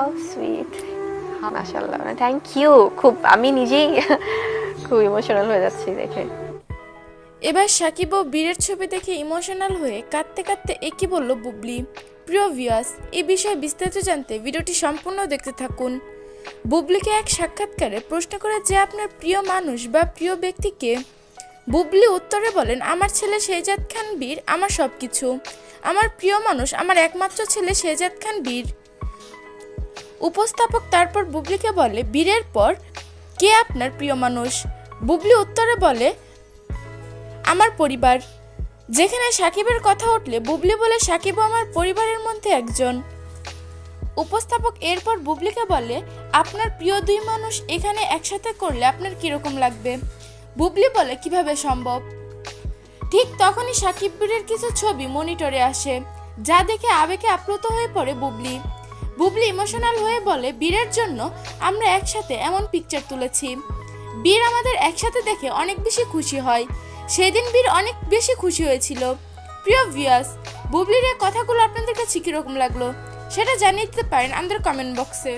How sweet মাশাল্লাহ thank you খুব, আমি নিজেই খুব ইমোশনাল হয়ে যাচ্ছি দেখে। এবার সাকিব ও বীরের ছবি দেখে ইমোশনাল হয়ে কাঁদতে কাঁদতে একই বলল বুবলি? প্রিয় ভিউয়ার্স এই বিষয়ে বিস্তারিত জানতে ভিডিওটি সম্পূর্ণ দেখতে থাকুন। বুবলিকে এক সাক্ষাৎকারে প্রশ্ন করে যে আপনার প্রিয় মানুষ বা প্রিয় ব্যক্তিকে বুবলি উত্তরে বলেন, আমার ছেলে শেহজাদ খান বীর, আমার সব কিছু আমার প্রিয় মানুষ, আমার একমাত্র ছেলে শেহজাদ খান বীর। উপস্থাপক তারপর বুবলিকে বলে, বীরের পর কে আপনার প্রিয় মানুষ? বুবলি উত্তরে বলে, আমার পরিবার। যেখানে সাকিবের কথা উঠলে বুবলি বলে সাকিবও আমার পরিবারের মধ্যে একজন। উপস্থাপক এরপর বুবলিকে বলে, আপনার প্রিয় দুই মানুষ এখানে একসাথে করলে আপনার কীরকম লাগবে? বুবলি বলে, কীভাবে সম্ভব? ঠিক তখনই সাকিব বীরের কিছু ছবি মনিটরে আসে, যা দেখে আবেগে আপ্লুত হয়ে পড়ে বুবলি। বুবলি ইমোশনাল হয়ে বলে, বীরের জন্য আমরা একসাথে এমন পিকচার তুলেছি। বীর আমাদের একসাথে দেখে অনেক বেশি খুশি হয়। সেদিন বীর অনেক বেশি খুশি হয়েছিল। প্রিয় ভিয়াস বুবলির এই কথাগুলো আপনাদের কাছে কীরকম লাগল? সেটা জানিয়ে দিতে পারেন আমাদের কমেন্ট বক্সে